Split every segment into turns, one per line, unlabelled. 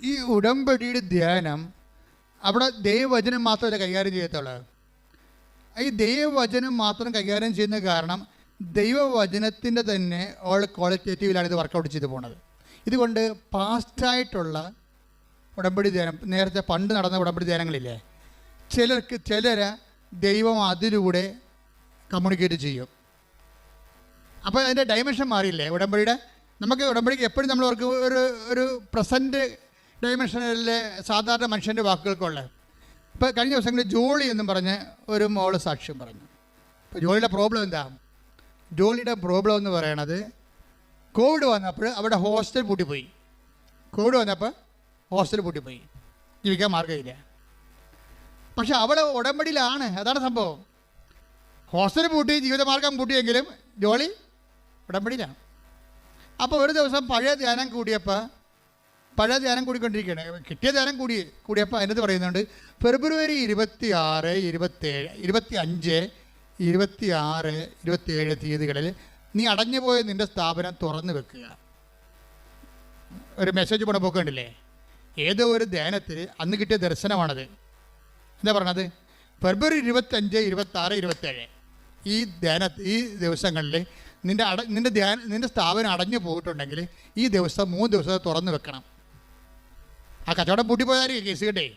ഈ ഉടമ്പടിയുടെ ധ്യാനം അവിടെ ദൈവവചനം മാത്രമല്ല കൈകാര്യം ചെയ്യത്തുള്ളൂ. ഈ ദൈവവചനം മാത്രം കൈകാര്യം ചെയ്യുന്ന കാരണം ദൈവവചനത്തിന്റെ തന്നെ ഓൾ ക്വാളിറ്റേറ്റീവിലാണ് ഇത് വർക്കൗട്ട് ചെയ്ത് പോണത്. ഇതുകൊണ്ട് പാസ്റ്റായിട്ടുള്ള ഉടമ്പടി ധ്യാനം നേരത്തെ പണ്ട് നടന്ന ഉടമ്പടി ധ്യാനങ്ങളില്ലേ ചിലർക്ക് ചിലരെ ദൈവം അതിലൂടെ കമ്മ്യൂണിക്കേറ്റ് ചെയ്യും. അപ്പോൾ അതിന്റെ ഡൈമെൻഷൻ മാറിയില്ലേ ഉടമ്പടിയുടെ? നമുക്ക് ഉടമ്പടിക്ക് എപ്പോഴും നമ്മൾ അവർക്ക് ഒരു ഒരു പ്രസന്റ് ഡയമെൻഷനിലെ സാധാരണ മനുഷ്യന്റെ വാക്കുകൾക്കുള്ള. ഇപ്പോൾ കഴിഞ്ഞ ദിവസങ്ങളിൽ ജോളി എന്നും പറഞ്ഞ് ഒരു മോൾ സാക്ഷ്യം പറഞ്ഞു. ഇപ്പോൾ ജോളിയുടെ പ്രോബ്ലം എന്താ? ജോളിയുടെ പ്രോബ്ലം എന്ന് പറയണത് കോവിഡ് വന്നപ്പോൾ അവിടെ ഹോസ്റ്റൽ പൂട്ടിപ്പോയി. കോവിഡ് വന്നപ്പോൾ ഹോസ്റ്റൽ പൂട്ടിപ്പോയി. ജീവിക്കാൻ മാർഗമില്ല. പക്ഷെ അവൾ ഉടമ്പടിയിലാണ്. അതാണ് സംഭവം. ഹോസ്റ്റൽ പൂട്ടി ജീവിതമാർഗം പൂട്ടിയെങ്കിലും ജോളി ഉടമ്പടിയിലാണ്. അപ്പോൾ ഒരു ദിവസം പഴയ ധ്യാനം കൂടിയപ്പോൾ പഴയ ധ്യാനം കൂടിക്കൊണ്ടിരിക്കുകയാണ്. കിട്ടിയ ധ്യാനം കൂടി കൂടിയപ്പോൾ അതിനകത്ത് പറയുന്നുണ്ട് ഫെബ്രുവരി ഇരുപത്തി ആറ് ഇരുപത്തേഴ് ഇരുപത്തി അഞ്ച് ഇരുപത്തി ആറ് ഇരുപത്തിയേഴ് തീയതികളിൽ നീ അടഞ്ഞുപോയ നിന്റെ സ്ഥാപനം തുറന്നു വെക്കുക. ഒരു മെസ്സേജ് കൂടെ പോക്കണ്ടില്ലേ ഏതോ ഒരു ധ്യാനത്തിൽ അന്ന് കിട്ടിയ ദർശനമാണത്. എന്താ പറഞ്ഞത് ഫെബ്രുവരി ഇരുപത്തഞ്ച് ഇരുപത്താറ് ഇരുപത്തേഴ് ഈ ധ്യാന ഈ ദിവസങ്ങളിൽ നിന്റെ അട നിന്റെ ധ്യാന നിന്റെ സ്ഥാപനം അടഞ്ഞു പോയിട്ടുണ്ടെങ്കിൽ ഈ ദിവസം മൂന്ന് ദിവസം തുറന്നു വെക്കണം. ആ കച്ചവടം പൂട്ടിപ്പോയായിരിക്കും കേസ് കേട്ടേ.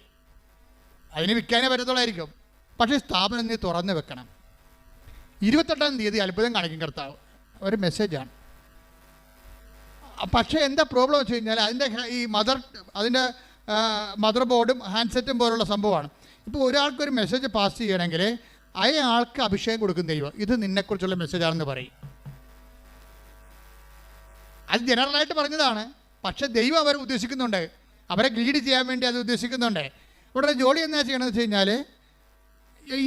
അതിന് വിൽക്കാനേ പറ്റത്തുള്ളായിരിക്കും. പക്ഷേ സ്ഥാപനം നീ തുറന്നു വെക്കണം. ഇരുപത്തെട്ടാം തീയതി അത്ഭുതം കാണിക്കും കർത്താവ്. ഒരു മെസ്സേജാണ് പക്ഷേ എന്താ പ്രോബ്ലം വെച്ച് കഴിഞ്ഞാൽ അതിന്റെ ഈ മദർ അതിന്റെ മദർ ബോർഡും ഹാൻഡ്സെറ്റും പോലുള്ള സംഭവമാണ്. ഇപ്പോൾ ഒരാൾക്കൊരു മെസ്സേജ് പാസ് ചെയ്യണമെങ്കിൽ അയാൾക്ക് അഭിഷേകം കൊടുക്കും ദൈവം. ഇത് നിന്നെക്കുറിച്ചുള്ള മെസ്സേജാണെന്ന് പറയും. അത് ജനറലായിട്ട് പറഞ്ഞതാണ്. പക്ഷേ ദൈവം അവർ ഉദ്ദേശിക്കുന്നുണ്ട്. അവരെ ഗ്രീഡ് ചെയ്യാൻ വേണ്ടി അത് ഉദ്ദേശിക്കുന്നുണ്ട്. ഇവിടെ ജോലി എന്താ ചെയ്യണമെന്ന് വെച്ച് കഴിഞ്ഞാൽ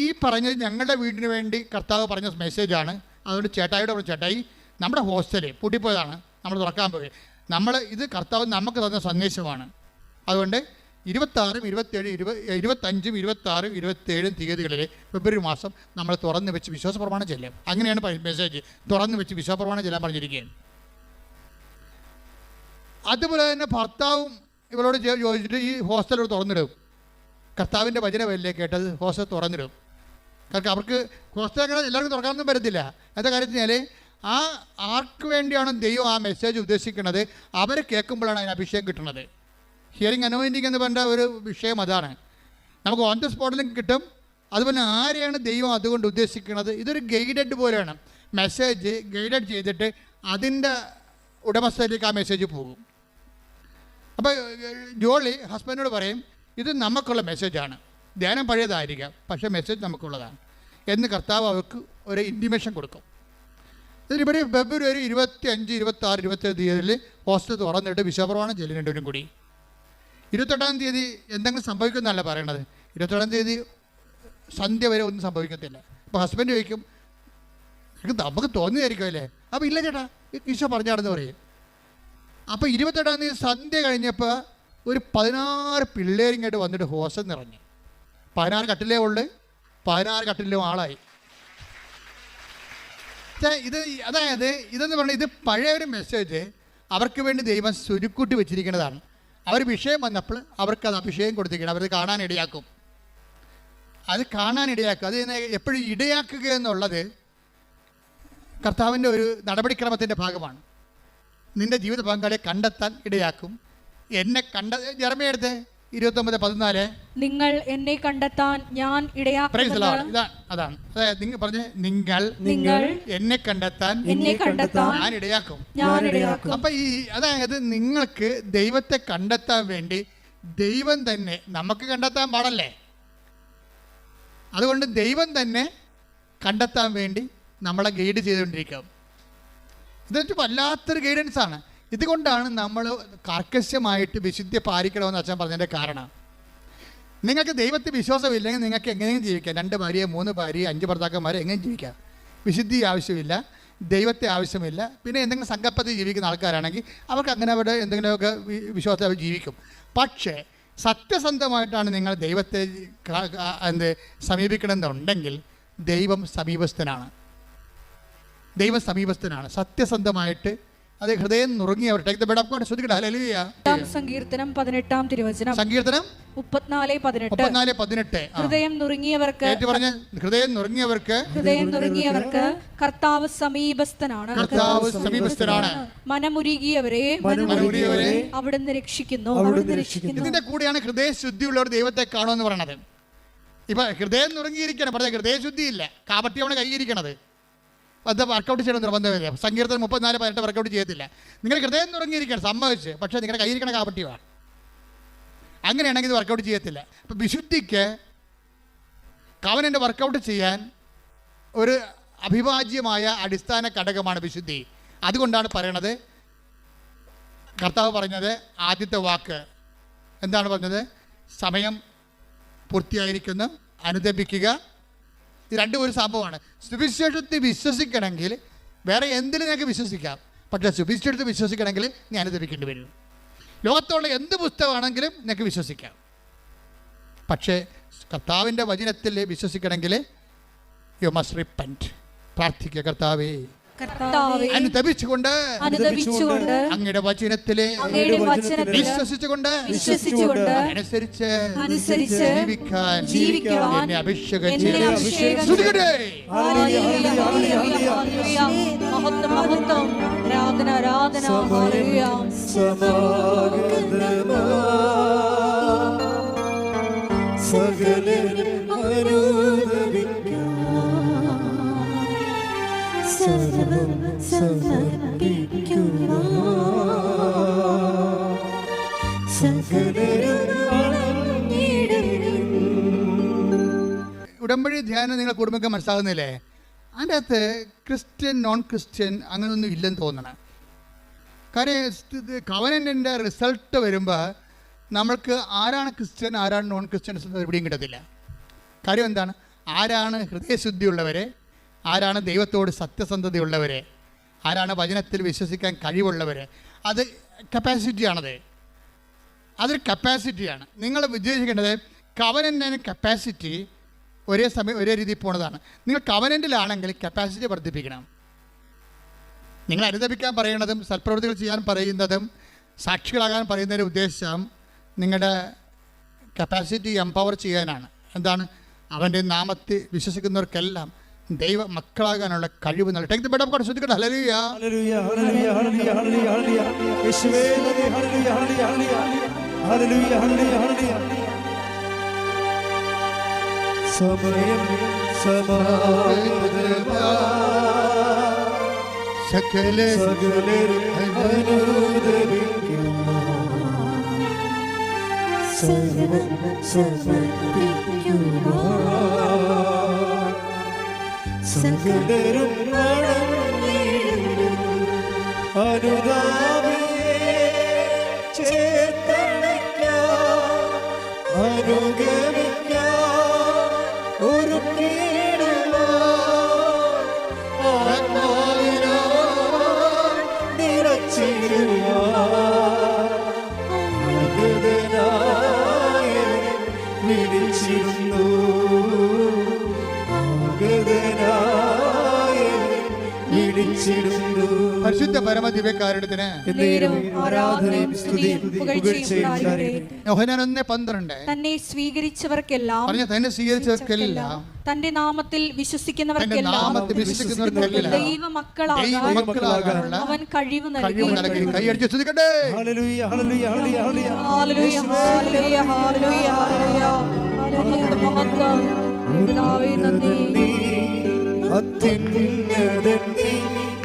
ഈ പറഞ്ഞത് ഞങ്ങളുടെ വീടിന് വേണ്ടി കർത്താവ് പറഞ്ഞ മെസ്സേജാണ് അതുകൊണ്ട് ചേട്ടായിയുടെ പറഞ്ഞു ചേട്ടായി നമ്മുടെ ഹോസ്റ്റൽ പൂട്ടിപ്പോയതാണ്. നമ്മൾ തുറക്കാൻ പോയി. നമ്മൾ ഇത് കർത്താവ് നമുക്ക് തന്ന സന്ദേശമാണ്. അതുകൊണ്ട് ഇരുപത്താറും ഇരുപത്തേഴ് ഇരുപത് ഇരുപത്തഞ്ചും ഇരുപത്താറും ഇരുപത്തേഴും തീയതികളിൽ ഫെബ്രുവരി മാസം നമ്മൾ തുറന്ന് വെച്ച് വിശ്വാസ പ്രമാണം ചെല്ലും. അങ്ങനെയാണ് മെസ്സേജ് തുറന്ന് വെച്ച് വിശ്വാസ പ്രമാണം ചെല്ലാൻ പറഞ്ഞിരിക്കുകയാണ് അതുപോലെ തന്നെ ഭർത്താവും ഇവരോട് ചെ- ചോദിച്ചിട്ട് ഈ ഹോസ്റ്റൽ തുറന്നിടും. കർത്താവിന്റെ വചനമല്ലേ കേട്ടത്? ഹോസ്റ്റൽ തുറന്നിടും. കാരണം അവർക്ക് ഹോസ്റ്റൽ അങ്ങനെ എല്ലാവർക്കും തുറക്കാനൊന്നും പറ്റത്തില്ല. എന്താ കാര്യം വെച്ചാൽ ആ ആർക്ക് വേണ്ടിയാണ് ദൈവം ആ മെസ്സേജ് ഉദ്ദേശിക്കുന്നത്? അവർ കേൾക്കുമ്പോഴാണ് അതിന് അഭിഷേകം കിട്ടുന്നത്. ഹിയറിംഗ് അനോയിന്റിങ് എന്ന് പറഞ്ഞ ഒരു വിഷയം അതാണ്. നമുക്ക് ഓൺ ദ സ്പോട്ടിലും കിട്ടും. അതുപോലെ ആരെയാണ് ദൈവം അതുകൊണ്ട് ഉദ്ദേശിക്കുന്നത്? ഇതൊരു ഗൈഡഡ് പോലെയാണ്. മെസ്സേജ് ഗൈഡഡ് ചെയ്തിട്ട് അതിന്റെ ഉടമസ്ഥയിലേക്ക് ആ മെസ്സേജ് പോകും. അപ്പോൾ ജോളി ഹസ്ബൻഡിനോട് പറയും ഇത് നമുക്കുള്ള മെസ്സേജാണ്. ധ്യാനം പഴയതായിരിക്കാം പക്ഷേ മെസ്സേജ് നമുക്കുള്ളതാണ്. എന്ന് കർത്താവ് അവർക്ക് ഒരു ഇന്റിമേഷൻ കൊടുക്കും. ഇതിലിവിടെ ഫെബ്രുവരി ഇരുപത്തി അഞ്ച് ഇരുപത്തി ആറ് ഇരുപത്തേഴ് തീയതിയിൽ ഹോസ്റ്റൽ തുറന്നിട്ട് വിശ്വപ്രമാണം രണ്ടുപേരും കൂടി. ഇരുപത്തെട്ടാം തീയതി എന്തെങ്കിലും സംഭവിക്കുമെന്നല്ല പറയണത്. ഇരുപത്തെട്ടാം തീയതി സന്ധ്യ വരെ ഒന്നും സംഭവിക്കത്തില്ല. അപ്പോൾ ഹസ്ബൻഡ് ചോദിക്കും "നിനക്ക് നമുക്ക് തോന്നിയായിരിക്കും അല്ലേ അപ്പോൾ ഇല്ല ചേട്ടാ ഈശോ പറഞ്ഞാണെന്ന് പറയും. അപ്പോൾ ഇരുപത്തെട്ടാം തീയതി സന്ധ്യ കഴിഞ്ഞപ്പോൾ ഒരു പതിനാറ് പിള്ളേരിങ്ങോട്ട് വന്നിട്ട് ഹോസ്റ്റൽ നിറഞ്ഞു. പതിനാറ് കട്ടിലേ ഉള്ളു പതിനാറ് കട്ടിലും ആളായി. ഇത് അതായത് ഇതെന്ന് പറഞ്ഞാൽ ഇത് പഴയ ഒരു മെസ്സേജ് അവർക്ക് വേണ്ടി ദൈവം സുരുക്കൂട്ടി വെച്ചിരിക്കുന്നതാണ്. അവർ വിഷയം വന്നപ്പോൾ അവർക്ക് അത് അഭിഷേകം കൊടുത്തിരിക്കണം. അവരത് കാണാൻ ഇടയാക്കും. അത് കാണാൻ ഇടയാക്കും. അത് എപ്പോഴും ഇടയാക്കുക എന്നുള്ളത് കർത്താവിന്റെ ഒരു നടപടിക്രമത്തിന്റെ ഭാഗമാണ്. നിന്റെ ജീവിത പങ്കാളിയെ കണ്ടെത്താൻ ഇടയാക്കും. എന്നെ കണ്ട ജർമ്മയെടുത്ത് ഇരുപത്തൊമ്പത് പതിനാല്.
നിങ്ങൾ എന്നെ കണ്ടെത്താൻ ഞാൻ
പ്രൈസ്
ഇടയാക്കുന്നത്
അതാണ്. അതായത് നിങ്ങൾ പറഞ്ഞ് നിങ്ങൾ
നിങ്ങൾ
എന്നെ കണ്ടെത്താൻ
എന്നെ കണ്ടെത്താൻ
ഞാൻ ഇടയാക്കും.
ഞാൻ ഇടയാക്കും.
അപ്പൊ ഈ അതായത് നിങ്ങൾക്ക് ദൈവത്തെ കണ്ടെത്താൻ വേണ്ടി ദൈവം തന്നെ നമുക്ക് കണ്ടെത്താൻ പാടല്ലേ? അതുകൊണ്ട് ദൈവം തന്നെ കണ്ടെത്താൻ വേണ്ടി നമ്മളെ ഗൈഡ് ചെയ്തുകൊണ്ടിരിക്കും. ഇതൊരു വല്ലാത്തൊരു ഗൈഡൻസ് ആണ്. ഇതുകൊണ്ടാണ് നമ്മൾ കർക്കശമായിട്ട് വിശുദ്ധി പാലിക്കണമെന്ന് അച്ഛൻ പറഞ്ഞതിന്റെ കാരണം. നിങ്ങൾക്ക് ദൈവത്തിൽ വിശ്വാസമില്ലെങ്കിൽ നിങ്ങൾക്ക് എങ്ങനെയും ജീവിക്കാം. രണ്ട് ഭാര്യ മൂന്ന് ഭാര്യ അഞ്ച് ഭർത്താക്കന്മാരെ എങ്ങനെയും ജീവിക്കാം. വിശുദ്ധി ആവശ്യമില്ല ദൈവത്തെ ആവശ്യമില്ല. പിന്നെ എന്തെങ്കിലും സങ്കല്പത്തിൽ ജീവിക്കുന്ന ആൾക്കാരാണെങ്കിൽ അവർക്ക് അങ്ങനെ അവിടെ എന്തെങ്കിലുമൊക്കെ വിശ്വാസത്തിൽ അവർ ജീവിക്കും. പക്ഷേ സത്യസന്ധമായിട്ടാണ് നിങ്ങൾ ദൈവത്തെ എന്ത് സമീപിക്കണമെന്നുണ്ടെങ്കിൽ ദൈവം സമീപസ്ഥനാണ്. ദൈവം സമീപസ്ഥനാണ് സത്യസന്ധമായിട്ട് അത് ഹൃദയം നുറുങ്ങിയവർ take the bed of God ശ്രദ്ധിക്കട്ടെ. Hallelujah
സങ്കീർത്തനം തിരുവചനം.
സങ്കീർത്തനം?
മുപ്പത്തിനാല് പതിനെട്ട്.
മുപ്പത്തിനാല് പതിനെട്ട്. ആ.
ഹൃദയം നുറുങ്ങിയവർക്ക്
ഏറ്റു പറഞ്ഞ ഹൃദയം നുറുങ്ങിയവർക്ക്
ഹൃദയം നുറുങ്ങിയവർക്ക് കർത്താവ് സമീപസ്ഥനാണ്.
കർത്താവ് സമീപസ്ഥനാണ്.
മനമുരുകിയവരെ
മനമുരുകിയവരെ
അവിടുന്ന് രക്ഷിക്കുന്നു.
അവിടുന്ന് രക്ഷിക്കുന്നു.
ഇതിന്റെ കൂടെയാണ് ഹൃദയ ശുദ്ധിയുള്ളവർ ദൈവത്തെ കാണുമെന്ന് പറയണത് ഇപ്പൊ ഹൃദയം നുറുങ്ങിയിരിക്കണം പറഞ്ഞ ഹൃദയശുദ്ധിയില്ല. കാപട്യമാണ് കൈയിരിക്കണത്. അത് വർക്കൗട്ട് ചെയ്യണം നിർബന്ധമില്ല സങ്കീർത്തനം മുപ്പത്തിനാല് പതിനെട്ട് വർക്കൗട്ട് ചെയ്യത്തില്ല. നിങ്ങൾ ഹൃദയം തുടങ്ങിയിരിക്കുകയാണ് സമ്മതിച്ച്. പക്ഷേ നിങ്ങളുടെ കയ്യിരിക്കണ കാപ്പറ്റിയാണ് അങ്ങനെയാണെങ്കിൽ ഇത് വർക്കൗട്ട് ചെയ്യത്തില്ല. അപ്പം വിശുദ്ധിക്ക് കവനന്റെ വർക്കൗട്ട് ചെയ്യാൻ ഒരു അഭിവാജ്യമായ അടിസ്ഥാന ഘടകമാണ് വിശുദ്ധി. അതുകൊണ്ടാണ് പറയണത് കർത്താവ് പറഞ്ഞത് ആദ്യത്തെ വാക്ക്. എന്താണ് പറഞ്ഞത്? സമയം പൂർത്തിയായിരിക്കുന്നു അനുദപിക്കുക രണ്ടും ഒരു സംഭവമാണ്. സുവിശേഷത്തിൽ വിശ്വസിക്കണമെങ്കിൽ വേറെ എന്തിലും ഞങ്ങൾക്ക് വിശ്വസിക്കാം. പക്ഷേ സുവിശേഷത്തിൽ വിശ്വസിക്കണമെങ്കിൽ ഞാൻ അനുദപിക്കേണ്ടി വരും. ലോകത്തുള്ള എന്ത് പുസ്തകമാണെങ്കിലും നിനക്ക് വിശ്വസിക്കാം. പക്ഷേ കർത്താവിന്റെ വചനത്തിൽ വിശ്വസിക്കണമെങ്കിൽ യു മസ്റ്റ് റിപ്പന്റ് പ്രാർത്ഥിക്കുക കർത്താവെ. അനുദപിച്ചുകൊണ്ട്
അനുദപിച്ചുകൊണ്ട്
അങ്ങയുടെ വചനത്തിലെ
അങ്ങയുടെ വചനത്തിൽ
വിശ്വസിച്ചുകൊണ്ട്
വിശ്വസിച്ചുകൊണ്ട്
അനുസരിച്ച്
അനുസരിച്ച്
ജീവിക്കാൻ
ജീവിക്കാൻ
എന്നെ അഭിഷേകം
എന്നെ
ചെയ്ത്
അഭിഷേകം
സർവം വണങ്ങിടും
ഉടമ്പടി ധ്യാനം നിങ്ങൾ കുടുംബക്ക് മനസ്സിലാകുന്നില്ലേ? അതിന്റെ അകത്ത് ക്രിസ്ത്യൻ നോൺ ക്രിസ്ത്യൻ അങ്ങനെയൊന്നും ഇല്ലെന്ന് തോന്നണം. കാര്യം കവനന്റെ റിസൾട്ട് വരുമ്പോൾ നമ്മൾക്ക് ആരാണ് ക്രിസ്ത്യൻ ആരാണ് നോൺ ക്രിസ്ത്യൻ എവിടെയും കിട്ടത്തില്ല. കാര്യം എന്താണ്? ആരാണ് ഹൃദയശുദ്ധിയുള്ളവരെ? ആരാണ് ദൈവത്തോട് സത്യസന്ധതയുള്ളവർ ആരാണ് വചനത്തിൽ വിശ്വസിക്കാൻ കഴിവുള്ളവർ അത് കപ്പാസിറ്റിയാണത് അതൊരു കപ്പാസിറ്റിയാണ് നിങ്ങൾ ഉദ്ദേശിക്കേണ്ടത് കവനന്റ് കപ്പാസിറ്റി ഒരേ സമയം ഒരേ രീതിയിൽ പോണതാണ്. നിങ്ങൾ കവനന്റിലാണെങ്കിൽ കപ്പാസിറ്റി വർദ്ധിപ്പിക്കണം. നിങ്ങൾ അനുദപിക്കാൻ പറയുന്നതും സൽപ്രവൃത്തികൾ ചെയ്യാൻ പറയുന്നതും സാക്ഷികളാകാൻ പറയുന്നതിന്റെ ഉദ്ദേശം നിങ്ങളുടെ കപ്പാസിറ്റി എംപവർ ചെയ്യാനാണ്. എന്താണ്? അവന്റെ നാമത്തിൽ വിശ്വസിക്കുന്നവർക്കെല്ലാം ദൈവ മക്കളാകാനുള്ള കഴിവ് നൽകി take the bed of God ശ്രദ്ധിക്കട്ടെ. Hallelujah
hallelujah hallelujah hallelujah hallelujah ഹല്ലേലൂയ യേശുവേ നന്ദി. ഹല്ലേലൂയ ഹല്ലേലൂയ ഹല്ലേലൂയ ഹല്ലേലൂയ ഹല്ലേലൂയ സമയം സമാഗതമാ
സകല
സകലരും അനുദപിക്കാം സർവം സമർപ്പിക്കുക സകലരും വണങ്ങിടും വിളിച്ചിരുന്നു
പരിശുദ്ധ
നേരവും ആരാധനയും സ്തുതിയും പുകഴ്ചയും
ഒന്ന് പന്ത്രണ്ട്.
തന്നെ സ്വീകരിച്ചവർക്കെല്ലാം
പറഞ്ഞ തന്നെ സ്വീകരിച്ചവർക്കെല്ലാം.
തന്റെ നാമത്തിൽ വിശ്വസിക്കുന്നവർക്കെല്ലാം. ദൈവ അവൻ കഴിവ്
നൽകി. കൈയടിച്ച് സ്തുതിക്കട്ടെ.
ഹല്ലേലൂയ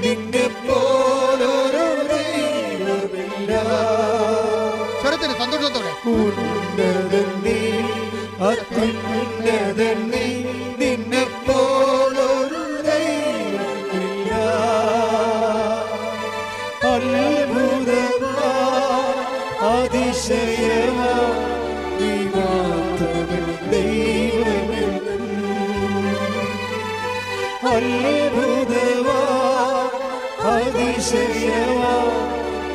നിന്നെ പോലൊരു ദൈവമില്ല.
സ്വരത്തിന് സന്തോഷത്തോടെ
ഉന്നതൻ നീ അത്യുന്നതൻ നീ നിന്നെ പോലൊരു ദൈവമില്ല. അത്ഭുതമാ അതിശയമാ നീ മാത്രമേ ദൈവമെന്നും. അത്ഭുതമാ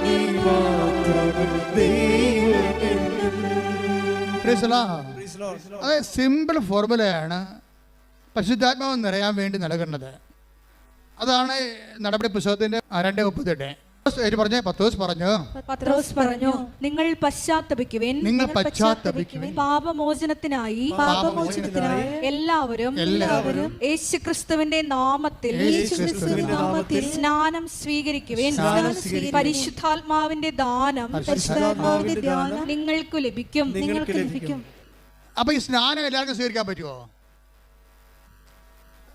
നീ മാത്രമേ ദൈവമെന്നും.
അത് സിമ്പിൾ ഫോർമുലയാണ് പരിശുദ്ധാത്മാവ് നിറയാൻ വേണ്ടി നൽകുന്നത് അതാണ് നടപടി പുസ്തകത്തിന്റെ രണ്ട് മുപ്പത്തെട്ട്. പേര് പറഞ്ഞേ പത്തോസ് പറഞ്ഞു.
പത്രോസ് പറഞ്ഞു. നിങ്ങൾ പശ്ചാത്തപിക്കുവിൻ.
നിങ്ങൾ പശ്ചാത്തപിക്കുവിൻ.
പാപമോചനത്തിനായി
പാപമോചനത്തിനായി
എല്ലാവരും
എല്ലാവരും
യേശുക്രിസ്തുവിന്റെ നാമത്തിൽ
നാമത്തിൽ
സ്നാനം സ്വീകരിക്കുവിൻ. പരിശുദ്ധാത്മാവിന്റെ ദാനം നിങ്ങൾക്ക് ലഭിക്കും.
നിങ്ങൾക്ക് ലഭിക്കും.
അപ്പൊ ഈ സ്നാനം എല്ലാവർക്കും സ്വീകരിക്കാൻ പറ്റുമോ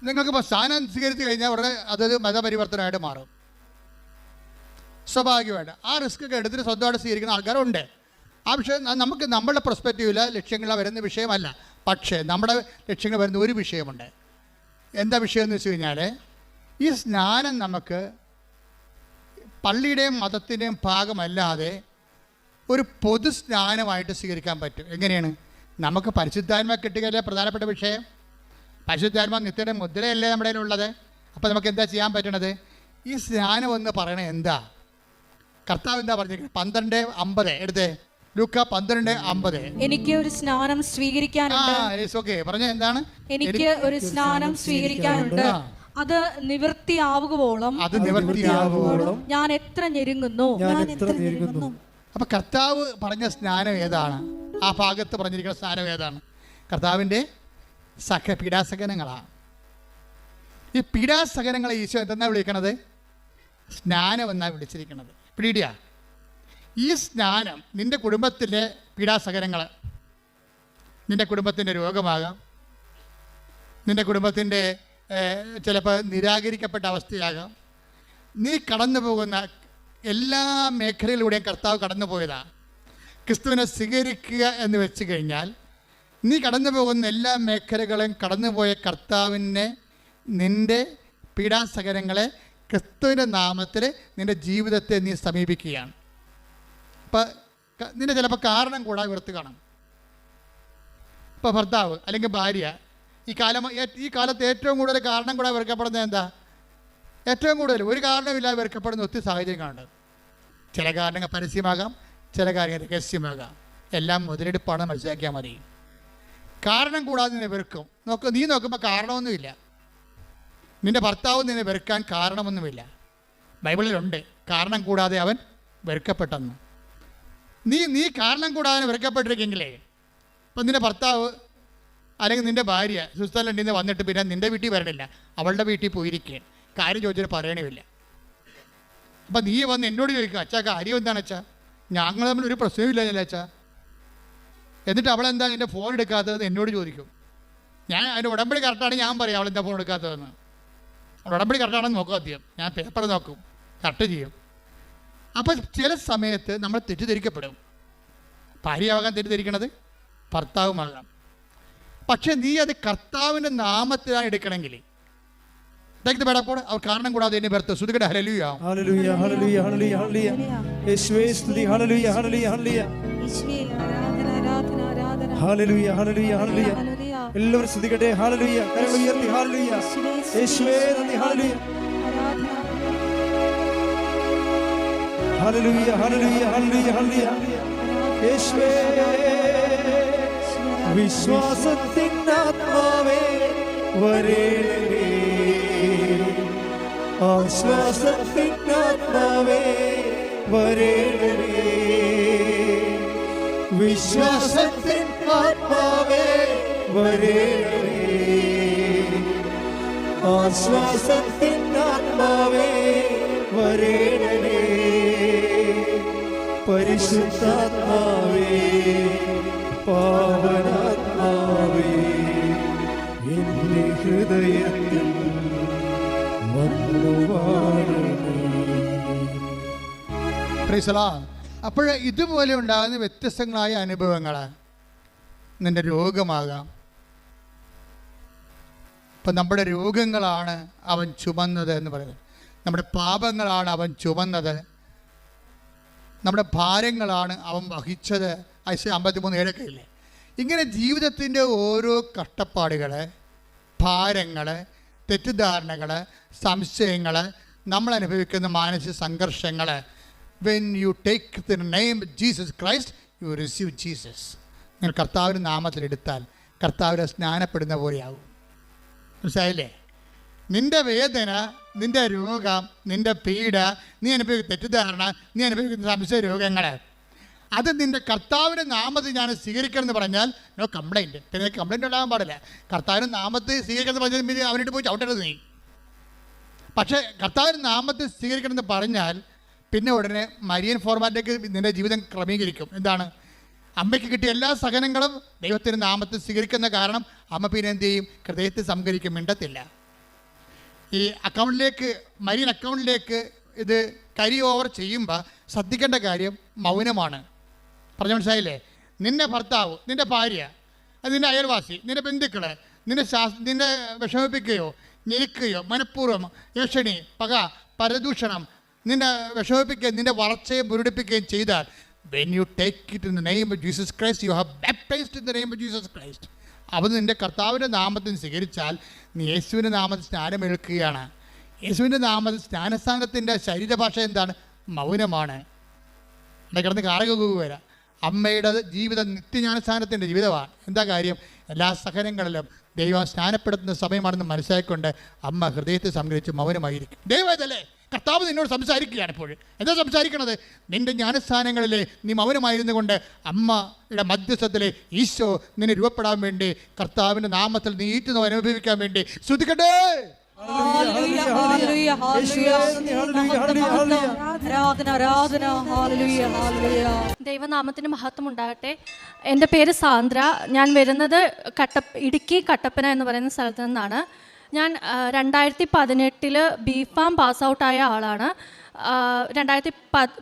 നിങ്ങൾക്ക് ഇപ്പോൾ സ്നാനം സ്വീകരിച്ചു കഴിഞ്ഞാൽ ഉടനെ അതൊരു മതപരിവർത്തനമായിട്ട് മാറും. സ്വാഭാവികമായിട്ട്. ആ റിസ്ക് ഒക്കെ എടുത്തിട്ട് സ്വന്തമായിട്ട് സ്വീകരിക്കുന്ന ആൾക്കാരുണ്ട്. ആ വിഷയം നമുക്ക് നമ്മുടെ പെർസ്പെക്റ്റീവിൽ ലക്ഷ്യങ്ങൾ വരുന്ന വിഷയമല്ല. പക്ഷേ നമ്മുടെ ലക്ഷ്യങ്ങൾ വരുന്ന ഒരു വിഷയമുണ്ട്. എന്താ വിഷയം എന്ന് വെച്ച് കഴിഞ്ഞാൽ ഈ സ്നാനം നമുക്ക് പള്ളിയുടെയും മതത്തിന്റെയും ഭാഗമല്ലാതെ ഒരു പൊതു സ്നാനമായിട്ട് സ്വീകരിക്കാൻ പറ്റും. എങ്ങനെയാണ്? നമുക്ക് പരിശുദ്ധാത്മ കിട്ടുകയല്ലേ പ്രധാനപ്പെട്ട വിഷയം? പരിശുദ്ധാത്മ നിത്യയുടെ മുദ്രയല്ലേ നമ്മുടെ ഉള്ളത് അപ്പോൾ നമുക്ക് എന്താ ചെയ്യാൻ പറ്റണത്? ഈ സ്നാനം എന്ന് പറയണത് എന്താ? കർത്താവ് എന്താ പറഞ്ഞിരിക്കുന്നത് പന്ത്രണ്ട് അമ്പത്. എടുത്തേ. ലൂക്ക പന്ത്രണ്ട് അമ്പത്.
എനിക്ക് ഒരു സ്നാനം
ആ
സ്വീകരിക്കാനുണ്ട്
ഓക്കെ പറഞ്ഞ എന്താണ്?
എനിക്ക് ഒരു സ്നാനം സ്വീകരിക്കാനുണ്ട്. അത് നിവൃത്തിയാവുകയോളം
അത് നിവർത്തിയാകുമ്പോഴും
ഞാൻ എത്ര ഞെരുങ്ങുന്നു?
ഞാൻ എത്ര നേരിടുന്നു
അപ്പൊ കർത്താവ് പറഞ്ഞ സ്നാനം ഏതാണ്? ആ ഭാഗത്ത് പറഞ്ഞിരിക്കുന്ന സ്നാനം ഏതാണ്? കർത്താവിന്റെ സഖ പീഡാസകനങ്ങളാണ് ഈ പീഡാസകനങ്ങളെ ഈശോ എന്താ വിളിക്കണത്? സ്നാനം എന്നാണ് വിളിച്ചിരിക്കുന്നത് പിടിയ ഈ സ്നാനം നിന്റെ കുടുംബത്തിലെ പീഡാസകരങ്ങൾ നിന്റെ കുടുംബത്തിന്റെ രോഗമാകാം. നിന്റെ കുടുംബത്തിന്റെ ചിലപ്പോൾ നിരാകരിക്കപ്പെട്ട അവസ്ഥയാകാം. നീ കടന്നു പോകുന്ന എല്ലാ മേഖലയിലൂടെയും കർത്താവ് കടന്നു പോയതാ. ക്രിസ്തുവിനെ സ്വീകരിക്കുക എന്ന് വെച്ച് കഴിഞ്ഞാൽ നീ കടന്നു പോകുന്ന എല്ലാ മേഖലകളും കടന്നുപോയ കർത്താവിനെ നിന്റെ പീഡാസകരങ്ങളെ ക്രിസ്തുവിന്റെ നാമത്തിൽ നിന്റെ ജീവിതത്തെ നീ സമീപിക്കുകയാണ്. ഇപ്പം നിന്റെ ചിലപ്പോൾ കാരണം കൂടാതെ വെറുത്ത് കാണാം. ഇപ്പോൾ ഭർത്താവ് അല്ലെങ്കിൽ ഭാര്യ ഈ കാലം ഈ കാലത്ത് ഏറ്റവും കൂടുതൽ കാരണം കൂടാതെ വെറുക്കപ്പെടുന്നത് എന്താ? ഏറ്റവും കൂടുതൽ ഒരു കാരണമില്ലാതെ വെറുക്കപ്പെടുന്ന ഒത്തിരി സാഹചര്യങ്ങളുണ്ട്. ചില കാരണങ്ങൾ പരസ്യമാകാം ചില കാര്യങ്ങൾ രഹസ്യമാകാം. എല്ലാം മുതലെടുപ്പാണ് മനസ്സിലാക്കിയാൽ മതി. കാരണം കൂടാതെ വെറുക്കും. നോക്ക് നീ നോക്കുമ്പോൾ കാരണമൊന്നുമില്ല. നിന്റെ ഭർത്താവ് നിന്നെ വെറുക്കാൻ കാരണമൊന്നുമില്ല. ബൈബിളിലുണ്ട് കാരണം കൂടാതെ അവൻ വെറുക്കപ്പെട്ടെന്ന്. നീ നീ കാരണം കൂടാതെ വെറുക്കപ്പെട്ടിരിക്കെങ്കിലേ ഇപ്പം നിന്റെ ഭർത്താവ് അല്ലെങ്കിൽ നിന്റെ ഭാര്യ സ്വിറ്റ്സർലൻഡിൽ നിന്ന് വന്നിട്ട് പിന്നെ നിന്റെ വീട്ടിൽ വരണില്ല അവളുടെ വീട്ടിൽ പോയിരിക്കുകയും കാര്യം ചോദിച്ചിട്ട് പറയണമില്ല. അപ്പം നീ വന്ന് എന്നോട് ചോദിക്കുക അച്ഛാ കാര്യം എന്താണ് അച്ഛാ? ഞങ്ങൾ തമ്മിൽ ഒരു പ്രശ്നമില്ല അച്ഛാ. എന്നിട്ട് അവളെന്താ എന്റെ ഫോൺ എടുക്കാത്തതെന്ന് എന്നോട് ചോദിക്കും. ഞാൻ അതിന്റെ ഉടമ്പടി കറക്റ്റാണ് ഞാൻ പറയാം അവളെന്താ ഫോൺ എടുക്കാത്തതെന്ന്. ഉടമ്പടി കറക്റ്റാണെന്ന് നോക്കും ആദ്യം. ഞാൻ പേപ്പർ നോക്കും. കറക്റ്റ് ചെയ്യും. അപ്പോൾ ചില സമയത്ത് നമ്മൾ തെറ്റിദ്ധരിക്കപ്പെടും. ഭാര്യയാകാൻ തെറ്റിദ്ധരിക്കണത്? ഭർത്താവുമാകാം. പക്ഷെ നീ അത് കർത്താവിന്റെ നാമത്തിലാണ് എടുക്കണമെങ്കിൽ. അവർ കാരണം കൂടാതെ എന്നെ ഹലലുയാ
ഹല്ലേലൂയ ഹല്ലേലൂയ ഹല്ലേലൂയ. എല്ലാവരും ശ്രദ്ധിക്കട്ടെ. ഹല്ലേലൂയ കരങ്ങൾ ഉയർത്തി. യേശുവേ നന്ദി. ഹല്ലേലൂയ
ആരാധന
ഹല്ലേലൂയ ഹല്ലേലൂയ ഹല്ലേലൂയ ഹല്ലേലൂയ യേശുവേ വിശ്വാസത്തിൻ ആത്മാവേ വരേണമേ ആശ്വാസത്തിൻ ആത്മാവേ വരേണമേ വിശ്വാസത്തിൻ ആത്മാവേ വരേണമേ ആശ്വാസത്തിൻ ആത്മാവേ വരേണമേ പരിശുദ്ധാത്മാവേ പാവനാത്മാവേ എന്റെ ഹൃദയത്തിൽ
അപ്പോൾ ഇതുപോലെ ഉണ്ടാകുന്ന വ്യത്യസ്തങ്ങളായ അനുഭവങ്ങൾ നിന്റെ രോഗമാകാം. ഇപ്പം നമ്മുടെ രോഗങ്ങളാണ് അവൻ ചുമന്നത് എന്ന് പറയുന്നത്. നമ്മുടെ പാപങ്ങളാണ് അവൻ ചുമന്നത്. നമ്മുടെ ഭാരങ്ങളാണ് അവൻ വഹിച്ചത്. ഐശ അമ്പത്തിമൂന്ന് ഏഴൊക്കെ ഇല്ലേ ഇങ്ങനെ ജീവിതത്തിന്റെ ഓരോ കഷ്ടപ്പാടുകൾ ഭാരങ്ങൾ തെറ്റിദ്ധാരണകൾ സംശയങ്ങൾ നമ്മൾ അനുഭവിക്കുന്ന മാനസിക സംഘർഷങ്ങൾ when you take the name Jesus Christ you receive Jesus നിങ്ങൾ കർത്താവിന്റെ നാമത്തിലെടുത്താൽ കർത്താവിനെ സ്നാനപ്പെടുന്ന പോലെയാകും. മനസ്സിലായില്ലേ? നിന്റെ വേദന നിന്റെ രോഗം നിന്റെ പീഡ നീ അനുഭവിക്കുന്ന തെറ്റിദ്ധാരണ നീ അനുഭവിക്കുന്ന സംശയ രോഗങ്ങൾ അത് നിന്റെ കർത്താവിന്റെ നാമത്തിൽ ഞാൻ സ്വീകരിക്കണം എന്ന് പറഞ്ഞാൽ നോ കംപ്ലൈന്റ് പിന്നെ കംപ്ലൈന്റ് ഉണ്ടാകാൻ പാടില്ല. കർത്താവിന്റെ നാമത്തിൽ സ്വീകരിക്കണം എന്ന് പറഞ്ഞാൽ അവനോട് പോയി ചവിട്ടരുത് നീ. പക്ഷേ കർത്താവിന്റെ നാമത്തിൽ സ്വീകരിക്കണം എന്ന് പറഞ്ഞാൽ പിന്നെ ഉടനെ മരിയൻ ഫോർമാറ്റിലേക്ക് നിന്റെ ജീവിതം ക്രമീകരിക്കും. എന്താണ്? അമ്മയ്ക്ക് കിട്ടിയ എല്ലാ സഹനങ്ങളും ദൈവത്തിന്റെ നാമത്തിൽ സ്വീകരിക്കുന്ന കാരണം അമ്മ പിന്നെ എന്ത് ചെയ്യും? ഹൃദയത്തിൽ സംഭരിക്കും മിണ്ടത്തില്ല. ഈ അക്കൗണ്ടിലേക്ക് മരിയൻ അക്കൗണ്ടിലേക്ക് ഇത് കരി ഓവർ ചെയ്യുമ്പോൾ ശ്രദ്ധിക്കേണ്ട കാര്യം മൗനമാണ്. പറഞ്ഞ മനസ്സിലായില്ലേ? നിന്റെ ഭർത്താവ് നിന്റെ ഭാര്യ നിന്റെ അയൽവാസി നിന്റെ ബന്ധുക്കൾ നിന്നെ ശാസ് നിന്നെ വിഷമിപ്പിക്കുകയോ ഞെരുക്കുകയോ മനഃപൂർവം ഏഷണി പക പരദൂഷണം നിന്നെ വിഷമിപ്പിക്കുകയും നിന്റെ വളർച്ചയെ മുരടിപ്പിക്കുകയും ചെയ്താൽ when you take it in the name of Jesus Christ you have baptised in the name of Jesus Christ അവൻ നിന്റെ കർത്താവിന്റെ നാമത്തിൽ സ്വീകരിച്ചാൽ നീ യേശുവിന്റെ നാമത്തിൽ സ്നാനമേൽക്കുകയാണ്. യേശുവിന്റെ നാമത്തിൽ സ്നാനസ്ഥാനത്തിന്റെ ശരീരഭാഷ എന്താണ്? മൗനമാണ്. അവിടെ കിടന്ന് കാറകുക വരാം അമ്മയുടെ ജീവിതം നിത്യജ്ഞാനസ്ഥാനത്തിന്റെ ജീവിതമാണ്. എന്താ കാര്യം? എല്ലാ സഹനങ്ങളിലും ദൈവം സ്നാനപ്പെടുത്തുന്ന സമയമാണെന്ന് മനസ്സിലാക്കിക്കൊണ്ട് അമ്മ ഹൃദയത്തെ സംഗ്രഹിച്ച് മൗനമായിരിക്കും. ദൈവം ഇതല്ലേ? കർത്താവ് നിന്നോട് സംസാരിക്കുകയാണ് ഇപ്പോൾ. എന്താ സംസാരിക്കണത്? നിന്റെ ജ്ഞാനസ്ഥാനങ്ങളിലെ നീ മൗനമായിരുന്നു കൊണ്ട് അമ്മയുടെ മധ്യസ്ഥത്തിലെ ഈശോ നിന്നെ രൂപപ്പെടാൻ വേണ്ടി കർത്താവിന്റെ നാമത്തിൽ നീ ഈറ്റുന്നു അനുഭവിക്കാൻ വേണ്ടി ശ്രദ്ധിക്കട്ടെ
ഹല്ലേലൂയ, ഹല്ലേലൂയ, ഹല്ലേലൂയ. ആരാധന ആരാധന ഹല്ലേലൂയ ഹല്ലേലൂയ
ദൈവനാമത്തിന് മഹത്വം ഉണ്ടാകട്ടെ. എന്റെ പേര് സാന്ദ്ര. ഞാൻ വരുന്നത് കട്ട ഇടുക്കി കട്ടപ്പന എന്ന് പറയുന്ന സ്ഥലത്ത് നിന്നാണ്. ഞാൻ രണ്ടായിരത്തി പതിനെട്ടിൽ ബി ഫാം പാസ് ഔട്ടായ ആളാണ് രണ്ടായിരത്തി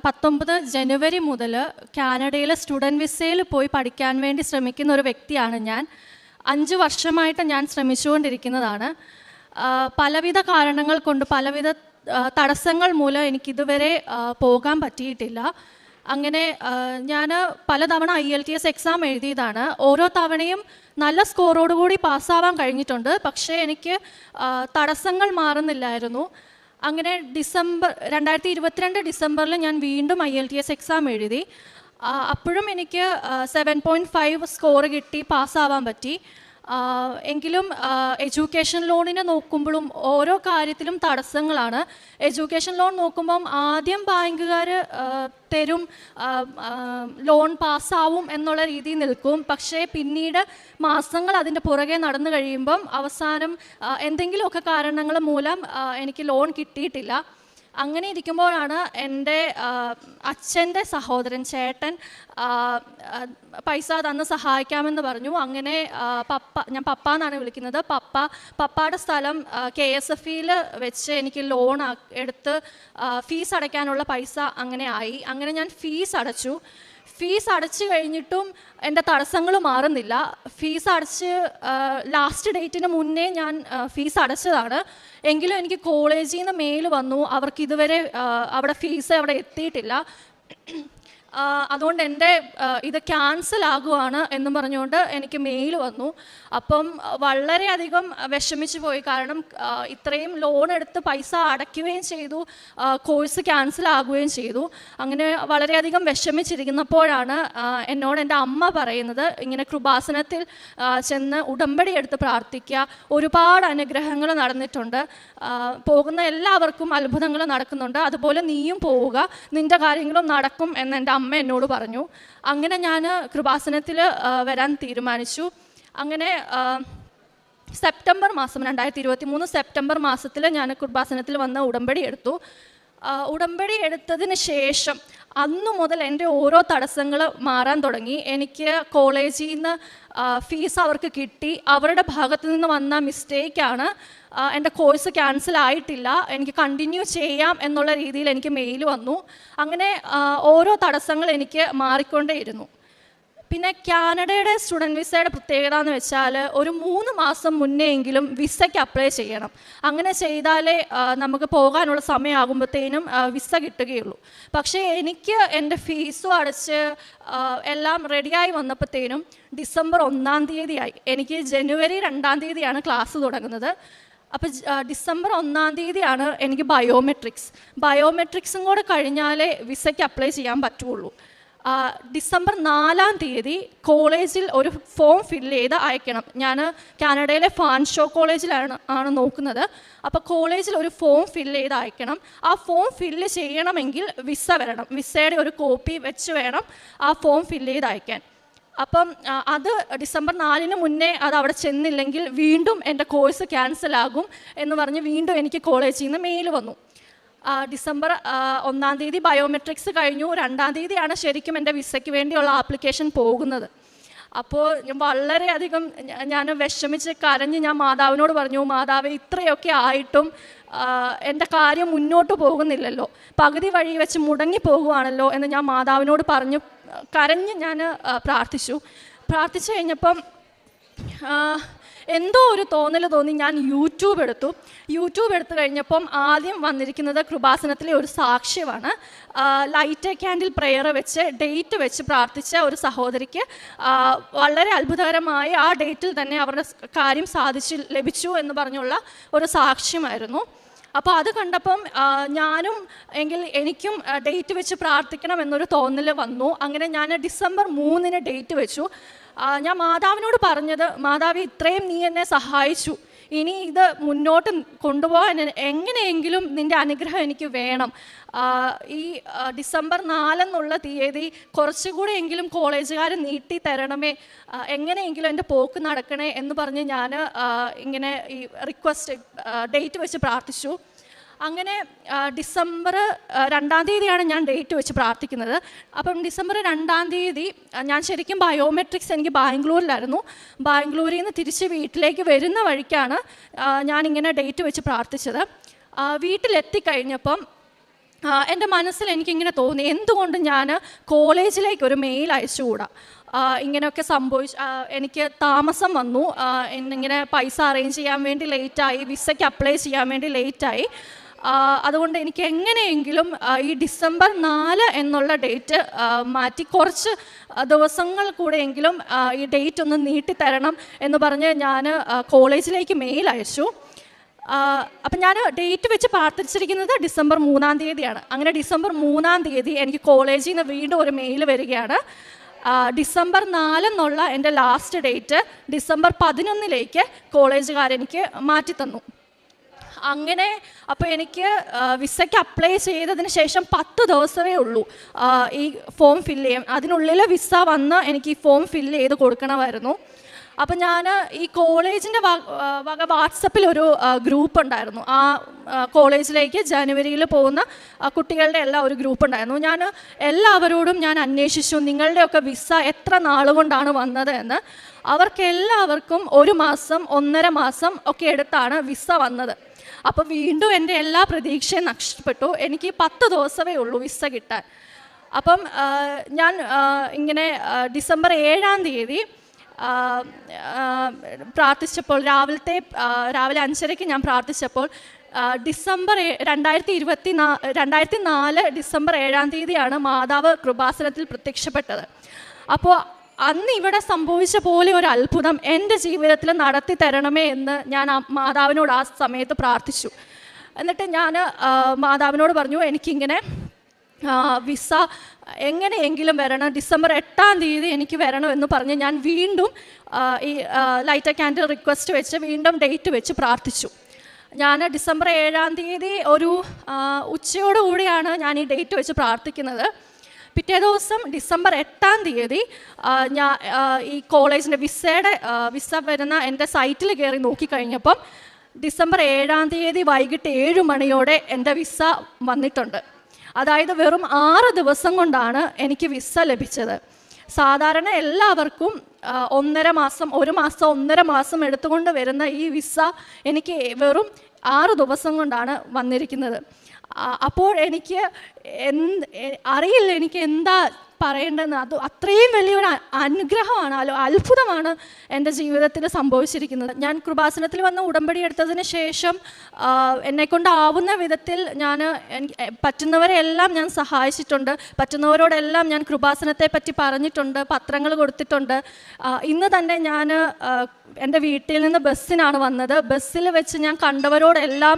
പത്തൊമ്പത് ജനുവരി മുതൽ കാനഡയിലെ സ്റ്റുഡന്റ് വിസയിൽ പോയി പഠിക്കാൻ വേണ്ടി ശ്രമിക്കുന്ന ഒരു വ്യക്തിയാണ് ഞാൻ. അഞ്ച് വർഷമായിട്ട് ഞാൻ ശ്രമിച്ചുകൊണ്ടിരിക്കുന്നതാണ്. പലവിധ കാരണങ്ങൾ കൊണ്ട് പലവിധ തടസ്സങ്ങൾ മൂലം എനിക്കിതുവരെ പോകാൻ പറ്റിയിട്ടില്ല. അങ്ങനെ ഞാൻ പലതവണ I L T S exam എഴുതിയതാണ്. ഓരോ തവണയും നല്ല സ്കോറോടുകൂടി പാസ്സാവാൻ കഴിഞ്ഞിട്ടുണ്ട്. പക്ഷേ എനിക്ക് തടസ്സങ്ങൾ മാറുന്നില്ലായിരുന്നു. അങ്ങനെ ഡിസംബർ രണ്ടായിരത്തി ഇരുപത്തിരണ്ട് ഡിസംബറിൽ ഞാൻ വീണ്ടും I L T S exam എഴുതി. അപ്പോഴും എനിക്ക് സെവൻ പോയിന്റ് ഫൈവ് സ്കോർ കിട്ടി പാസ്സാവാൻ പറ്റി. എങ്കിലും എഡ്യൂക്കേഷൻ ലോണിനെ നോക്കുമ്പോഴും ഓരോ കാര്യത്തിലും തടസ്സങ്ങളാണ്. എഡ്യൂക്കേഷൻ ലോൺ നോക്കുമ്പം ആദ്യം ബാങ്കുകാർ തരും ലോൺ പാസ്സാവും എന്നുള്ള രീതിയിൽ നിൽക്കും. പക്ഷേ പിന്നീട് മാസങ്ങൾ അതിന്റെ പുറകെ നടന്നു കഴിയുമ്പം അവസാനം എന്തെങ്കിലുമൊക്കെ കാരണങ്ങൾ മൂലം എനിക്ക് ലോൺ കിട്ടിയിട്ടില്ല. അങ്ങനെ ഇരിക്കുമ്പോഴാണ് എന്റെ അച്ഛന്റെ സഹോദരൻ ചേട്ടൻ പൈസ തന്ന് സഹായിക്കാമെന്ന് പറഞ്ഞു. അങ്ങനെ പപ്പ ഞാൻ പപ്പ എന്നാണ് വിളിക്കുന്നത്. പപ്പ പപ്പയുടെ സ്ഥലം കെ എസ് എഫ് ഇയിൽ വെച്ച് എനിക്ക് ലോൺ എടുത്ത് ഫീസ് അടയ്ക്കാനുള്ള പൈസ അങ്ങനെ ആയി. അങ്ങനെ ഞാൻ ഫീസ് അടച്ചു. ഫീസ് അടച്ചു കഴിഞ്ഞിട്ടും എന്റെ തടസ്സങ്ങൾ മാറുന്നില്ല. ഫീസ് അടച്ച് ലാസ്റ്റ് ഡേറ്റിന് മുന്നേ ഞാൻ ഫീസ് അടച്ചതാണ്. എങ്കിലും എനിക്ക് കോളേജിൽ നിന്ന് മെയിൽ വന്നു. അവർക്ക് ഇതുവരെ അവിടെ ഫീസ് അവിടെ എത്തിയിട്ടില്ല. അതുകൊണ്ട് എന്റെ ഇത് ക്യാൻസൽ ആകുവാണ് എന്നും പറഞ്ഞുകൊണ്ട് എനിക്ക് മെയിൽ വന്നു. അപ്പം വളരെയധികം വിഷമിച്ചു പോയി. കാരണം ഇത്രയും ലോൺ എടുത്ത് പൈസ അടയ്ക്കുകയും ചെയ്തു. കോഴ്സ് ക്യാൻസൽ ആകുകയും ചെയ്തു. അങ്ങനെ വളരെയധികം വിഷമിച്ചിരിക്കുന്നപ്പോഴാണ് എന്നോട് എന്റെ അമ്മ പറയുന്നത്. ഇങ്ങനെ കൃപാസനത്തിൽ ചെന്ന് ഉടമ്പടി എടുത്ത് പ്രാർത്ഥിക്കുക. ഒരുപാട് അനുഗ്രഹങ്ങൾ നടന്നിട്ടുണ്ട്. പോകുന്ന എല്ലാവർക്കും അത്ഭുതങ്ങൾ നടക്കുന്നുണ്ട്. അതുപോലെ നീയും പോവുക. നിന്റെ കാര്യങ്ങളും നടക്കും എന്ന് എന്റെ അമ്മ എന്നോട് പറഞ്ഞു. അങ്ങനെ ഞാൻ കൃപാസനത്തിൽ വരാൻ തീരുമാനിച്ചു. അങ്ങനെ സെപ്റ്റംബർ മാസം രണ്ടായിരത്തി ഇരുപത്തി മൂന്ന് സെപ്റ്റംബർ മാസത്തിൽ ഞാൻ കൃപാസനത്തിൽ വന്ന് ഉടമ്പടി എടുത്തു. ഉടമ്പടി എടുത്തതിന് ശേഷം അന്നു മുതൽ എന്റെ ഓരോ തടസ്സങ്ങൾ മാറാൻ തുടങ്ങി. എനിക്ക് കോളേജിൽ നിന്ന് ഫീസ് അവർക്ക് കിട്ടി. അവരുടെ ഭാഗത്ത് നിന്ന് വന്ന മിസ്റ്റേക്കാണ് എന്റെ കോഴ്സ് ക്യാൻസൽ ആയിട്ടില്ല. എനിക്ക് കണ്ടിന്യൂ ചെയ്യാം എന്നുള്ള രീതിയിൽ എനിക്ക് മെയിൽ വന്നു. അങ്ങനെ ഓരോ തടസ്സങ്ങൾ എനിക്ക് മാറിക്കൊണ്ടേയിരുന്നു. പിന്നെ കാനഡയുടെ സ്റ്റുഡന്റ് വിസയുടെ പ്രത്യേകത എന്ന് വെച്ചാൽ ഒരു മൂന്ന് മാസം മുന്നേ എങ്കിലും വിസയ്ക്ക് അപ്ലൈ ചെയ്യണം. അങ്ങനെ ചെയ്താലേ നമുക്ക് പോകാനുള്ള സമയമാകുമ്പോഴത്തേനും വിസ കിട്ടുകയുള്ളൂ. പക്ഷേ എനിക്ക് എന്റെ ഫീസും അടച്ച് എല്ലാം റെഡിയായി വന്നപ്പോഴത്തേനും ഡിസംബർ ഒന്നാം തീയതിയായി. എനിക്ക് ജനുവരി രണ്ടാം തീയതിയാണ് ക്ലാസ് തുടങ്ങുന്നത്. അപ്പോൾ ഡിസംബർ ഒന്നാം തീയതിയാണ് എനിക്ക് ബയോമെട്രിക്സ്. ബയോമെട്രിക്സും കൂടെ കഴിഞ്ഞാലേ വിസയ്ക്ക് അപ്ലൈ ചെയ്യാൻ പറ്റുള്ളൂ. ഡിസംബർ നാലാം തീയതി കോളേജിൽ ഒരു ഫോം ഫിൽ ചെയ്ത് അയക്കണം. ഞാൻ കാനഡയിലെ ഫാൻഷോ കോളേജിലാണ് ആണ് നോക്കുന്നത്. അപ്പോൾ കോളേജിൽ ഒരു ഫോം ഫിൽ ചെയ്ത് അയക്കണം. ആ ഫോം ഫില്ല് ചെയ്യണമെങ്കിൽ വിസ വരണം. വിസയുടെ ഒരു കോപ്പി വെച്ച് വേണം ആ ഫോം ഫിൽ ചെയ്ത് അയക്കാൻ. അപ്പം അത് ഡിസംബർ നാലിന് മുന്നേ അത് അവിടെ ചെന്നില്ലെങ്കിൽ വീണ്ടും എന്റെ കോഴ്സ് ക്യാൻസൽ ആകും എന്ന് പറഞ്ഞ് വീണ്ടും എനിക്ക് കോളേജിൽ നിന്ന് മെയിൽ വന്നു. ഡിസംബർ ഒന്നാം തീയതി ബയോമെട്രിക്സ് കഴിഞ്ഞു. രണ്ടാം തീയതിയാണ് ശരിക്കും എന്റെ വിസയ്ക്ക് വേണ്ടിയുള്ള ആപ്ലിക്കേഷൻ പോകുന്നത്. അപ്പോൾ വളരെയധികം ഞാൻ വിഷമിച്ച് കരഞ്ഞ് ഞാൻ മാതാവിനോട് പറഞ്ഞു മാതാവ് ഇത്രയൊക്കെ ആയിട്ടും എന്റെ കാര്യം മുന്നോട്ട് പോകുന്നില്ലല്ലോ. പകുതി വഴി വെച്ച് മുടങ്ങി പോകുവാണല്ലോ എന്ന് ഞാൻ മാതാവിനോട് പറഞ്ഞു കരഞ്ഞ് ഞാൻ പ്രാർത്ഥിച്ചു. പ്രാർത്ഥിച്ചു കഴിഞ്ഞപ്പം എന്തോ ഒരു തോന്നൽ തോന്നി. ഞാൻ യൂട്യൂബ് എടുത്തു. യൂട്യൂബ് എടുത്തു കഴിഞ്ഞപ്പം ആദ്യം വന്നിരിക്കുന്നത് കൃപാസനത്തിലെ ഒരു സാക്ഷ്യമാണ്. ലൈറ്റ് ക്യാൻഡിൽ പ്രെയർ വെച്ച് ഡേറ്റ് വെച്ച് പ്രാർത്ഥിച്ച ഒരു സഹോദരിക്ക് വളരെ അത്ഭുതകരമായി ആ ഡേറ്റിൽ തന്നെ അവരുടെ കാര്യം സാധിച്ചു ലഭിച്ചു എന്ന് പറഞ്ഞുള്ള ഒരു സാക്ഷ്യമായിരുന്നു. അപ്പോൾ അത് കണ്ടപ്പം ഞാനും എങ്കിൽ എനിക്കും ഡേറ്റ് വെച്ച് പ്രാർത്ഥിക്കണം എന്നൊരു തോന്നൽ വന്നു. അങ്ങനെ ഞാൻ ഡിസംബർ മൂന്നിന് ഡേറ്റ് വെച്ചു. ഞാൻ മാതാവിനോട് പറഞ്ഞത് മാതാവ് ഇത്രയും നീ എന്നെ സഹായിച്ചു. ഇനി ഇത് മുന്നോട്ട് കൊണ്ടുപോകാൻ എങ്ങനെയെങ്കിലും നിന്റെ അനുഗ്രഹം എനിക്ക് വേണം. ഈ ഡിസംബർ നാലെന്നുള്ള തീയതി കുറച്ചുകൂടെ എങ്കിലും കോളേജുകാർ നീട്ടി തരണമേ. എങ്ങനെയെങ്കിലും എന്റെ പോക്ക് നടക്കണേ എന്ന് പറഞ്ഞ് ഞാൻ ഇങ്ങനെ ഈ റിക്വസ്റ്റ് ഡേറ്റ് വെച്ച് പ്രാർത്ഥിച്ചു. അങ്ങനെ ഡിസംബർ രണ്ടാം തീയതിയാണ് ഞാൻ ഡേറ്റ് വെച്ച് പ്രാർത്ഥിക്കുന്നത്. അപ്പം ഡിസംബർ രണ്ടാം തീയതി ഞാൻ ശരിക്കും ബയോമെട്രിക്സ് എനിക്ക് ബാംഗ്ലൂരിലായിരുന്നു. ബാംഗ്ലൂരിൽ നിന്ന് തിരിച്ച് വീട്ടിലേക്ക് വരുന്ന വഴിക്കാണ് ഞാനിങ്ങനെ ഡേറ്റ് വെച്ച് പ്രാർത്ഥിച്ചത്. വീട്ടിലെത്തിക്കഴിഞ്ഞപ്പം എന്റെ മനസ്സിൽ എനിക്കിങ്ങനെ തോന്നി എന്തുകൊണ്ട് ഞാൻ കോളേജിലേക്ക് ഒരു മെയിൽ അയച്ചുകൂടാ? ഇങ്ങനെയൊക്കെ സംഭവിച്ചു എനിക്ക് താമസം വന്നു. എന്നിങ്ങനെ പൈസ അറേഞ്ച് ചെയ്യാൻ വേണ്ടി ലേറ്റായി വിസയ്ക്ക് അപ്ലൈ ചെയ്യാൻ വേണ്ടി ലേറ്റായി. അതുകൊണ്ട് എനിക്ക് എങ്ങനെയെങ്കിലും ഈ ഡിസംബർ നാല് എന്നുള്ള ഡേറ്റ് മാറ്റി കുറച്ച് ദിവസങ്ങൾ കൂടെയെങ്കിലും ഈ ഡേറ്റ് ഒന്ന് നീട്ടിത്തരണം എന്ന് പറഞ്ഞ് ഞാൻ കോളേജിലേക്ക് മെയിൽ അയച്ചു. അപ്പം ഞാൻ ഡേറ്റ് വെച്ച് പ്രാർത്ഥിച്ചിരിക്കുന്നത് ഡിസംബർ മൂന്നാം തീയതിയാണ്. അങ്ങനെ ഡിസംബർ മൂന്നാം തീയതി എനിക്ക് കോളേജിൽ നിന്ന് വീണ്ടും ഒരു മെയിൽ വരികയാണ്. ഡിസംബർ നാലെന്നുള്ള എന്റെ ലാസ്റ്റ് ഡേറ്റ് ഡിസംബർ പതിനൊന്നിലേക്ക് കോളേജുകാരെനിക്ക് മാറ്റി തന്നു അങ്ങനെ അപ്പോൾ എനിക്ക് വിസയ്ക്ക് അപ്ലൈ ചെയ്തതിന് ശേഷം പത്ത് ദിവസമേ ഉള്ളൂ. ഈ ഫോം ഫില്ല് ചെയ്യാൻ. അതിനുള്ളിൽ വിസ വന്ന് എനിക്ക് ഈ ഫോം ഫില്ല് ചെയ്ത് കൊടുക്കണമായിരുന്നു. അപ്പം ഞാൻ ഈ കോളേജിന്റെ വക വാട്സപ്പിൽ ഒരു ഗ്രൂപ്പ് ഉണ്ടായിരുന്നു. ആ കോളേജിലേക്ക് ജനുവരിയിൽ പോകുന്ന കുട്ടികളുടെ എല്ലാം ഒരു ഗ്രൂപ്പ് ഉണ്ടായിരുന്നു. ഞാൻ എല്ലാവരോടും ഞാൻ അന്വേഷിച്ചു നിങ്ങളുടെയൊക്കെ വിസ എത്ര നാളുകൊണ്ടാണ് വന്നത് എന്ന് അവർക്കെല്ലാവർക്കും ഒരു മാസം ഒന്നര മാസം ഒക്കെ എടുത്താണ് വിസ വന്നത്. അപ്പോൾ വീണ്ടും എന്റെ എല്ലാ പ്രതീക്ഷയും നഷ്ടപ്പെട്ടു. എനിക്ക് പത്ത് ദിവസമേ ഉള്ളൂ വിസ കിട്ടാൻ. അപ്പം ഞാൻ ഇങ്ങനെ ഡിസംബർ ഏഴാം തീയതി പ്രാർത്ഥിച്ചപ്പോൾ രാവിലത്തെ രാവിലെ അഞ്ചരയ്ക്ക് ഞാൻ പ്രാർത്ഥിച്ചപ്പോൾ ഡിസംബർ രണ്ടായിരത്തി ഇരുപത്തി നാ രണ്ടായിരത്തി നാല് ഡിസംബർ ഏഴാം തീയതിയാണ് മാതാവ് കൃപാസനത്തിൽ പ്രത്യക്ഷപ്പെട്ടത്. അപ്പോൾ അന്ന് ഇവിടെ സംഭവിച്ച പോലെ ഒരു അത്ഭുതം എന്റെ ജീവിതത്തിൽ നടത്തി തരണമേ എന്ന് ഞാൻ മാതാവിനോട് ആ സമയത്ത് പ്രാർത്ഥിച്ചു. എന്നിട്ട് ഞാൻ മാതാവിനോട് പറഞ്ഞു എനിക്കിങ്ങനെ വിസ എങ്ങനെയെങ്കിലും വരണം ഡിസംബർ എട്ടാം തീയതി എനിക്ക് വരണമെന്ന് പറഞ്ഞ് ഞാൻ വീണ്ടും ഈ ലൈറ്റ് ക്യാൻഡിൽ റിക്വസ്റ്റ് വെച്ച് വീണ്ടും ഡേറ്റ് വെച്ച് പ്രാർത്ഥിച്ചു. ഞാൻ ഡിസംബർ ഏഴാം തീയതി ഒരു ഉച്ചയോടുകൂടിയാണ് ഞാൻ ഈ ഡേറ്റ് വെച്ച് പ്രാർത്ഥിക്കുന്നത്. പിറ്റേ ദിവസം ഡിസംബർ എട്ടാം തീയതി ഞാൻ ഈ കോളേജിന്റെ വിസയുടെ വിസ വരുന്ന എന്റെ സൈറ്റിൽ കയറി നോക്കിക്കഴിഞ്ഞപ്പം ഡിസംബർ ഏഴാം തീയതി വൈകിട്ട് ഏഴ് മണിയോടെ എന്റെ വിസ വന്നിട്ടുണ്ട്. അതായത് വെറും ആറ് ദിവസം കൊണ്ടാണ് എനിക്ക് വിസ ലഭിച്ചത്. സാധാരണ എല്ലാവർക്കും ഒന്നര മാസം ഒരു മാസം ഒന്നര മാസം എടുത്തുകൊണ്ട് വരുന്ന ഈ വിസ എനിക്ക് വെറും ആറ് ദിവസം കൊണ്ടാണ് വന്നിരിക്കുന്നത്. അപ്പോൾ എനിക്ക് എന്ത് അറിയില്ല എനിക്ക് എന്താ പറയേണ്ടതെന്ന്. അത് അത്രയും വലിയൊരു അനുഗ്രഹമാണ് അല്ലോ അത്ഭുതമാണ് എന്റെ ജീവിതത്തിൽ സംഭവിച്ചിരിക്കുന്നത്. ഞാൻ കൃപാസനത്തിൽ വന്ന് ഉടമ്പടി എടുത്തതിന് ശേഷം എന്നെക്കൊണ്ടാവുന്ന വിധത്തിൽ ഞാൻ പറ്റുന്നവരെ പറ്റുന്നവരെല്ലാം ഞാൻ സഹായിച്ചിട്ടുണ്ട്. പറ്റുന്നവരോടെല്ലാം ഞാൻ കൃപാസനത്തെ പറ്റി പറഞ്ഞിട്ടുണ്ട് പത്രങ്ങൾ കൊടുത്തിട്ടുണ്ട്. ഇന്ന് തന്നെ ഞാൻ എന്റെ വീട്ടിൽ നിന്ന് ബസ്സിനാണ് വന്നത്. ബസ്സിൽ വെച്ച് ഞാൻ കണ്ടവരോടെല്ലാം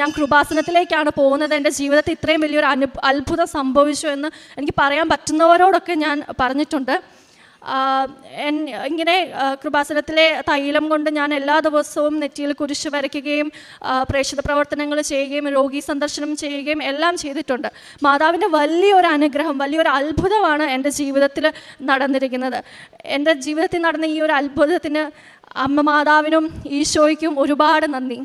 ഞാൻ കൃപാസനത്തിലേക്കാണ് പോകുന്നത്. എന്റെ ജീവിതത്തിൽ ഇത്രയും വലിയൊരു അനു അത്ഭുതം സംഭവിച്ചു എന്ന് എനിക്ക് പറയാൻ പറ്റുന്നവരോടൊക്കെ ഞാൻ പറഞ്ഞിട്ടുണ്ട്. ഇങ്ങനെ കൃപാസനത്തിലെ തൈലം കൊണ്ട് ഞാൻ എല്ലാ ദിവസവും നെറ്റിയിൽ കുരിശ് വരയ്ക്കുകയും പ്രേക്ഷിത പ്രവർത്തനങ്ങൾ ചെയ്യുകയും രോഗി സന്ദർശനം ചെയ്യുകയും എല്ലാം ചെയ്തിട്ടുണ്ട്. മാതാവിന്റെ വലിയൊരു അനുഗ്രഹം വലിയൊരു അത്ഭുതമാണ് എന്റെ ജീവിതത്തിൽ നടന്നിരിക്കുന്നത്. എന്റെ ജീവിതത്തിൽ നടന്ന ഈ ഒരു അത്ഭുതത്തിന് അമ്മ മാതാവിനും ഈശോയ്ക്കും ഒരുപാട് നന്ദി.